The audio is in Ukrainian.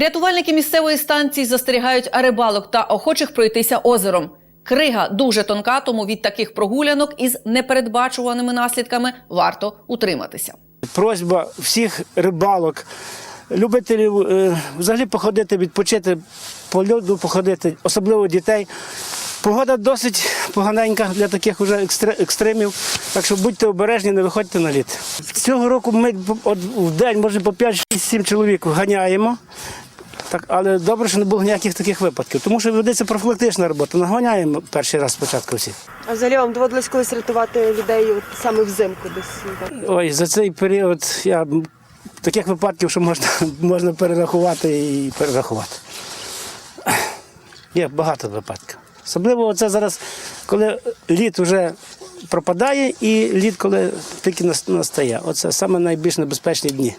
Рятувальники місцевої станції застерігають рибалок та охочих пройтися озером. Крига дуже тонка, тому від таких прогулянок із непередбачуваними наслідками варто утриматися. Просьба всіх рибалок, любителів е, взагалі походити, відпочити, по льоду походити, особливо дітей. Погода досить поганенька для таких уже екстре- екстремів, так що будьте обережні, не виходьте на лід. Цього року ми в день, може, по 5-6-7 чоловік ганяємо. Так, але добре, що не було ніяких таких випадків, тому що ведеться профілактична робота. Наганяємо перший раз спочатку всіх. А взагалі вам доводилось колись рятувати людей саме взимку десь? Ой, за цей період я таких випадків, що можна, можна перерахувати і перерахувати. Є багато випадків. Особливо це зараз, коли лід вже пропадає і лід, коли тільки настає. Оце саме найбільш небезпечні дні.